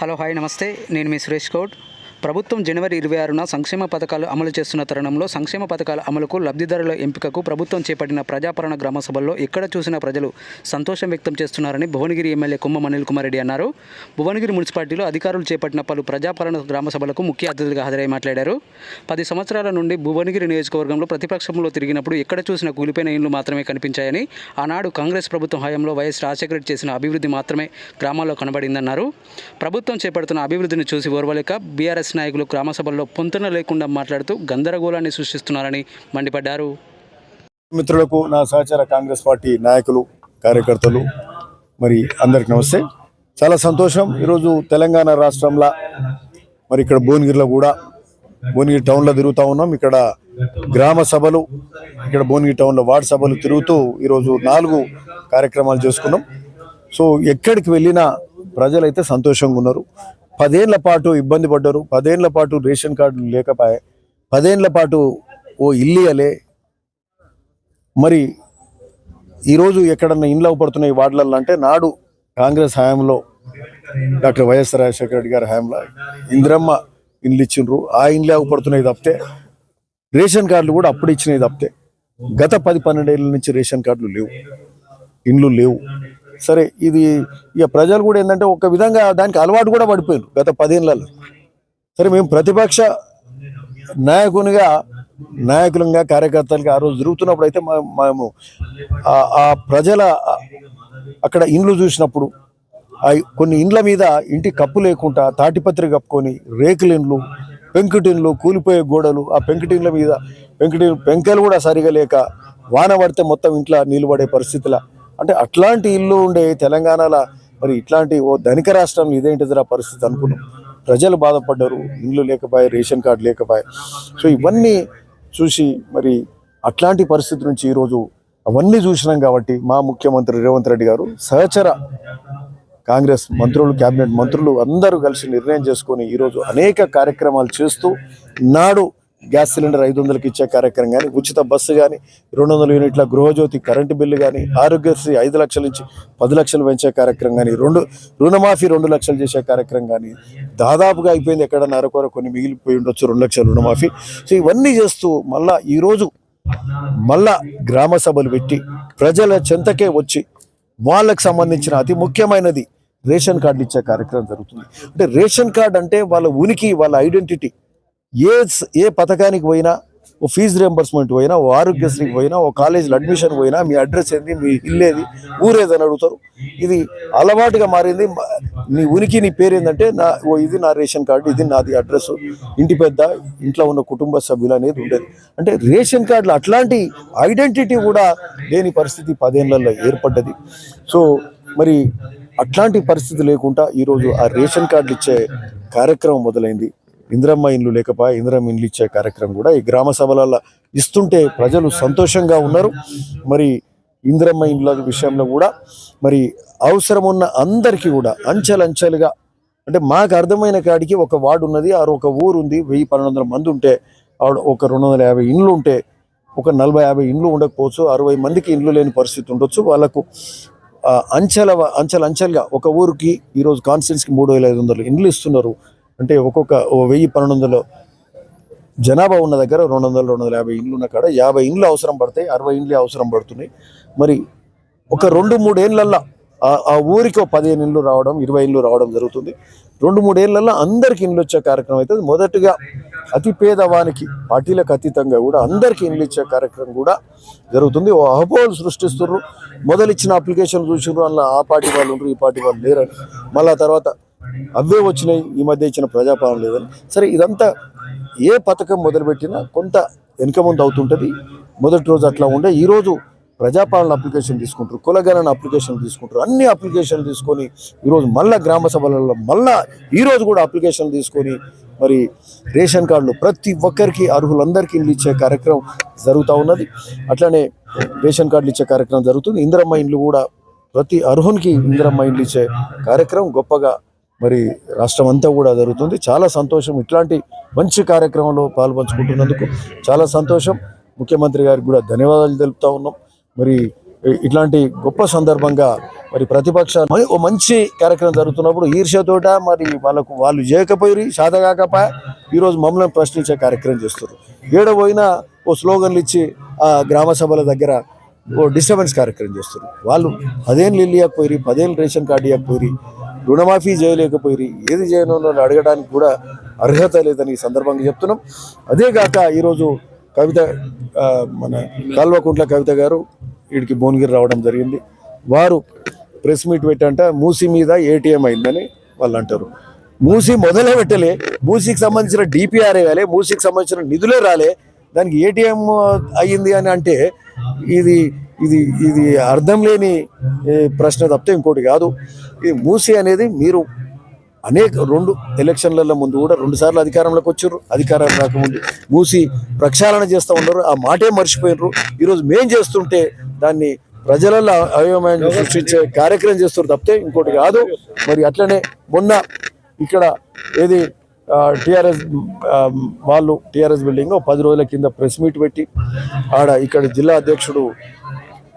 Hello hi నమస్తే. నేను మీ సురేష్ గౌడ్. ప్రభుత్వం జనవరి ఇరవై ఆరున సంక్షేమ పథకాలు అమలు చేస్తున్న తరుణంలో సంక్షేమ పథకాల అమలుకు లబ్ధిదారుల ఎంపికకు ప్రభుత్వం చేపట్టిన ప్రజాపరణ గ్రామ సభల్లో ఎక్కడ చూసిన ప్రజలు సంతోషం వ్యక్తం చేస్తున్నారని భువనగిరి ఎమ్మెల్యే కుమ్మ అనిల్ కుమార్ రెడ్డి అన్నారు. భువనగిరి మున్సిపాలిటీలో అధికారులు చేపట్టిన పలు ప్రజాపరణ గ్రామ సభలకు ముఖ్య అతిథులుగా హాజరై మాట్లాడారు. పది సంవత్సరాల నుండి భువనగిరి నియోజకవర్గంలో ప్రతిపక్షంలో తిరిగినప్పుడు ఎక్కడ చూసిన కూలిపోయిన ఇండ్లు మాత్రమే కనిపించాయని ఆనాడు కాంగ్రెస్ ప్రభుత్వం హయాంలో వైఎస్ రాజశేఖర చేసిన అభివృద్ధి మాత్రమే గ్రామాల్లో కనబడిందన్నారు. ప్రభుత్వం చేపడుతున్న అభివృద్ధిని చూసి ఓర్వలేక బీఆర్ఎస్ నాయకులు గ్రామసభల్లో పొంతన లేకుండా మాట్లాడుతూ గందరగోళాన్ని సృష్టిస్తున్నారని మండిపడ్డారు. మిత్రులకు నా సహచార కాంగ్రెస్ పార్టీ నాయకులు కార్యకర్తలు మరి అందరికి నమస్తే. చాలా సంతోషం. ఈరోజు తెలంగాణ రాష్ట్రంలో మరి ఇక్కడ భువనగిరిలో కూడా భువనగిరి టౌన్లో తిరుగుతూ ఉన్నాం. ఇక్కడ గ్రామ సభలు ఇక్కడ భువనగిరి టౌన్లో వార్డు సభలు తిరుగుతూ ఈరోజు నాలుగు కార్యక్రమాలు చేసుకున్నాం. సో ఎక్కడికి వెళ్ళినా ప్రజలైతే సంతోషంగా ఉన్నారు. పదేళ్ళ పాటు ఇబ్బంది పడ్డారు. పదేళ్ళ పాటు రేషన్ కార్డులు లేకపోయే పదేళ్ళ పాటు ఓ ఇల్లు ఇయ్యలే. మరి ఈరోజు ఎక్కడన్నా ఇండ్లు అవపడుతున్నాయి వార్డులలో అంటే నాడు కాంగ్రెస్ హయాంలో డాక్టర్ వైఎస్ రాజశేఖర రెడ్డి గారి హయాంలో ఇందిరమ్మ ఇండ్లు ఇచ్చిండ్రు. ఆ ఇండ్లు అవపడుతున్నాయి తప్పితే రేషన్ కార్డులు కూడా అప్పుడు ఇచ్చినాయి తప్పితే గత పది పన్నెండేళ్ళ నుంచి రేషన్ కార్డులు లేవు ఇండ్లు లేవు. సరే ఇది ఇక ప్రజలు కూడా ఏంటంటే ఒక విధంగా దానికి అలవాటు కూడా పడిపోయారు గత పదేళ్ళలో సరే మేము ప్రతిపక్ష నాయకునిగా నాయకులంగా కార్యకర్తలుగా ఆ రోజు జరుగుతున్నప్పుడు అయితే మేము ఆ- ప్రజల అక్కడ ఇండ్లు చూసినప్పుడు ఆ కొన్ని ఇండ్ల మీద ఇంటి కప్పు లేకుండా తాటిపత్రి కప్పుకొని రేకులిండ్లు పెంకుటిన్లు పెంకుటిండ్లు కూలిపోయే గోడలు ఆ పెంకుటిండ్ల మీద పెంకుటి పెంకలు కూడా సరిగా లేక వాన పడితే మొత్తం ఇంట్లో నిలబడే పరిస్థితిలో అంటే అట్లాంటి ఇల్లు ఉండే తెలంగాణలో మరి ఇట్లాంటి ఓ ధనిక రాష్ట్రం ఇదేంటిదిరా పరిస్థితి అనుకున్నాం. ప్రజలు బాధపడ్డారు ఇల్లు లేకపోయా రేషన్ కార్డు లేకపోయా సో ఇవన్నీ చూసి మరి అట్లాంటి పరిస్థితి నుంచి ఈరోజు అవన్నీ చూసినాం కాబట్టి మా ముఖ్యమంత్రి రేవంత్ రెడ్డి గారు సహచర కాంగ్రెస్ మంత్రులు కేబినెట్ మంత్రులు అందరూ కలిసి నిర్ణయం చేసుకొని ఈరోజు అనేక కార్యక్రమాలు చేస్తూ నాడు గ్యాస్ సిలిండర్ ఐదు వందలకి ఇచ్చే కార్యక్రమం కానీ ఉచిత బస్సు కానీ రెండు వందల యూనిట్ల గృహజ్యోతి కరెంటు బిల్లు కానీ ఆరోగ్యశ్రీ ఐదు లక్షల నుంచి పది లక్షలు పెంచే కార్యక్రమం కానీ రెండు రుణమాఫీ రెండు లక్షలు చేసే కార్యక్రమం కానీ దాదాపుగా అయిపోయింది. ఎక్కడన్నా అరకొర కొన్ని మిగిలిపోయి ఉండొచ్చు రెండు లక్షల రుణమాఫీ. సో ఇవన్నీ చేస్తూ మళ్ళా ఈరోజు మళ్ళా గ్రామ సభలు పెట్టి ప్రజల చెంతకే వచ్చి వాళ్ళకు సంబంధించిన అతి ముఖ్యమైనది రేషన్ కార్డు ఇచ్చే కార్యక్రమం జరుగుతుంది. అంటే రేషన్ కార్డు అంటే వాళ్ళ ఉనికి వాళ్ళ ఐడెంటిటీ. ఏ ఏ పథకానికి పోయినా ఓ ఫీజు రియంబర్స్మెంట్ పోయినా ఓ ఆరోగ్యశ్రీకి పోయినా ఓ కాలేజీలో అడ్మిషన్ పోయినా మీ అడ్రస్ ఏంది మీ ఇల్లేది ఊరేదని అడుగుతారు. ఇది అలవాటుగా మారింది. నీ ఉనికి నీ పేరు ఏంటంటే నా ఓ ఇది నా రేషన్ కార్డు ఇది నాది అడ్రస్. ఇంటి పెద్ద ఇంట్లో ఉన్న కుటుంబ సభ్యులు అనేది ఉండేది. అంటే రేషన్ కార్డులో అట్లాంటి ఐడెంటిటీ కూడా లేని పరిస్థితి పదేళ్ళలో ఏర్పడ్డది. సో మరి అట్లాంటి పరిస్థితి లేకుండా ఈరోజు ఆ రేషన్ కార్డులు ఇచ్చే కార్యక్రమం మొదలైంది. ఇందిరమ్మ ఇండ్లు లేకపోయా ఇందిరమ్మ ఇండ్లు ఇచ్చే కార్యక్రమం కూడా ఈ గ్రామ సభలలో ఇస్తుంటే ప్రజలు సంతోషంగా ఉన్నారు. మరి ఇందిరమ్మ ఇండ్ల విషయంలో కూడా మరి అవసరం ఉన్న అందరికీ కూడా అంచెలంచెలుగా అంటే మాకు అర్థమైన కాడికి ఒక వార్డు ఉన్నది ఆ ఒక ఊరు ఉంది వెయ్యి పన్నెండు వందల మంది ఉంటే ఆవిడ ఒక రెండు వందల యాభై ఇండ్లు ఉంటే ఒక నలభై యాభై ఇండ్లు ఉండకపోవచ్చు అరవై మందికి ఇండ్లు లేని పరిస్థితి ఉండొచ్చు. వాళ్ళకు అంచెల అంచెలంచెలుగా ఒక ఊరికి ఈరోజు కాన్స్టిట్యూన్స్కి మూడు వేల ఐదు వందలు ఇండ్లు ఇస్తున్నారు. అంటే ఒక్కొక్క ఓ వెయ్యి పన్నెండు వందలు జనాభా ఉన్న దగ్గర రెండు వందల రెండు వందల యాభై ఇండ్లు ఉన్న కాడ యాభై ఇండ్లు అవసరం పడతాయి అరవై ఇండ్లు అవసరం పడుతున్నాయి. మరి ఒక రెండు మూడేళ్ళల్లో ఆ- ఊరికి ఒక పదిహేను ఇండ్లు రావడం ఇరవై ఇండ్లు రావడం జరుగుతుంది. రెండు మూడేళ్ళలో అందరికి ఇండ్లు వచ్చే కార్యక్రమం అయితే మొదటగా అతి పేదవానికి పార్టీలకు అతీతంగా కూడా అందరికి ఇండ్లు ఇచ్చే కార్యక్రమం కూడా జరుగుతుంది. ఓ అహపోలు సృష్టిస్తున్నారు మొదలు ఇచ్చిన అప్లికేషన్ చూసినారు అందులో ఆ పార్టీ వాళ్ళు ఉండరు ఈ పార్టీ వాళ్ళు లేరని. మళ్ళీ తర్వాత అవే వచ్చినాయి ఈ మధ్య ఇచ్చిన ప్రజాపాలన లేదని. సరే ఇదంతా ఏ పథకం మొదలుపెట్టినా కొంత వెనుక ముందు అవుతుంటుంది. మొదటి రోజు అట్లా ఉండే. ఈరోజు ప్రజాపాలన అప్లికేషన్ తీసుకుంటారు కులగణన అప్లికేషన్ తీసుకుంటారు. అన్ని అప్లికేషన్ తీసుకొని ఈరోజు మళ్ళా గ్రామ సభలలో మళ్ళా ఈరోజు కూడా అప్లికేషన్ తీసుకొని మరి రేషన్ కార్డులు ప్రతి ఒక్కరికి అర్హులందరికీ ఇచ్చే కార్యక్రమం జరుగుతూ ఉన్నది. అట్లనే రేషన్ కార్డులు ఇచ్చే కార్యక్రమం జరుగుతుంది. ఇందిరమ్మ ఇండ్లు కూడా ప్రతి అర్హునికి ఇందిరమ్మ ఇండ్లు ఇచ్చే కార్యక్రమం గొప్పగా మరి రాష్ట్రం అంతా కూడా జరుగుతుంది. చాలా సంతోషం. ఇట్లాంటి మంచి కార్యక్రమంలో పాల్పంచుకుంటున్నందుకు చాలా సంతోషం. ముఖ్యమంత్రి గారికి కూడా ధన్యవాదాలు తెలుపుతా ఉన్నాం. మరి ఇట్లాంటి గొప్ప సందర్భంగా మరి ప్రతిపక్ష ఓ మంచి కార్యక్రమం జరుగుతున్నప్పుడు ఈర్ష్యతోట మరి వాళ్ళకు వాళ్ళు చేయకపోయి సాధ ఈరోజు మమ్మల్ని ప్రశ్నించే కార్యక్రమం చేస్తారు ఏడ ఓ స్లోగన్లు ఇచ్చి ఆ గ్రామ సభల దగ్గర ఓ డిస్టర్బెన్స్ కార్యక్రమం చేస్తారు వాళ్ళు పదేళ్ళు ఇల్లు ఇవ్వకపోయి పదేళ్ళు రేషన్ కార్డు ఇవ్వకపోయి రుణమాఫీ చేయలేకపోయి ఏది చేయను అడగడానికి కూడా అర్హత లేదని ఈ సందర్భంగా చెప్తున్నాం. అదే కాక ఈరోజు కవిత మన కల్వకుంట్ల కవిత గారు వీడికి భువనగిరి రావడం జరిగింది. వారు ప్రెస్ మీట్ పెట్టంట మూసి మీద ఏటీఎం అయిందని వాళ్ళు అంటారు. మూసి మొదలే పెట్టలే మూసీకి సంబంధించిన డిపిఆర్ వేయాలి మూసీకి సంబంధించిన నిధులే రాలే దానికి ఏటీఎం అయ్యింది అని అంటే ఇది ఇది ఇది అర్థం లేని ప్రశ్న తప్పితే ఇంకోటి కాదు. ఇది మూసి అనేది మీరు అనేక రెండు ఎలక్షన్లలో ముందు కూడా రెండు సార్లు అధికారంలోకి వచ్చారు. అధికారం రాకముందు మూసి ప్రక్షాళన చేస్తూ ఉన్నారు. ఆ మాటే మర్చిపోయినారు. ఈరోజు మేం చేస్తుంటే దాన్ని ప్రజలలో అయోమయం సృష్టించే కార్యక్రమం చేస్తారు తప్పితే ఇంకోటి కాదు. మరి అట్లనే మొన్న ఇక్కడ ఏది టిఆర్ఎస్ వాళ్ళు టిఆర్ఎస్ బిల్డింగ్ పది రోజుల కింద ప్రెస్ మీట్ పెట్టి ఆడ ఇక్కడ జిల్లా అధ్యక్షుడు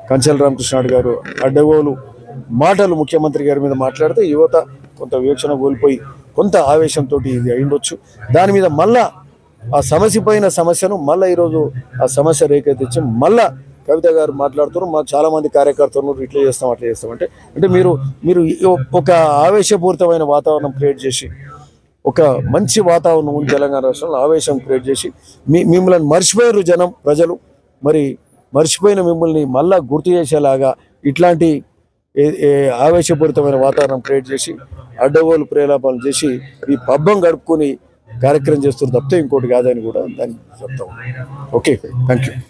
కంచెల రామకృష్ణాడు గారు అడ్డగోలు మాటలు ముఖ్యమంత్రి గారి మీద మాట్లాడితే యువత కొంత వివక్షణ కోల్పోయి కొంత ఆవేశంతో ఇది అయిండొచ్చు. దాని మీద మళ్ళా ఆ సమస్య పోయిన సమస్యను మళ్ళీ ఈరోజు ఆ సమస్య రేఖ తెచ్చి మళ్ళా కవిత గారు మాట్లాడుతున్నారు. మా చాలామంది కార్యకర్తలు ఇట్లా చేస్తాం అట్లా చేస్తాం. అంటే అంటే మీరు మీరు ఒక ఆవేశపూరితమైన వాతావరణం క్రియేట్ చేసి ఒక మంచి వాతావరణం ఉంది తెలంగాణ రాష్ట్రంలో ఆవేశం క్రియేట్ చేసి మీ మిమ్మల్ని మర్చిపోయారు జనం ప్రజలు. మరి మర్చిపోయిన మిమ్మల్ని మళ్ళా గుర్తు చేసేలాగా ఇట్లాంటి ఆవేశపూరితమైన వాతావరణం క్రియేట్ చేసి అడ్డగోలు ప్రేలాపాలు చేసి ఈ పబ్బం గడుపుకొని కార్యక్రమం చేస్తున్నారు తప్పితే ఇంకోటి కాదని కూడా దాన్ని చెప్తాం ఓకే థ్యాంక్ యూ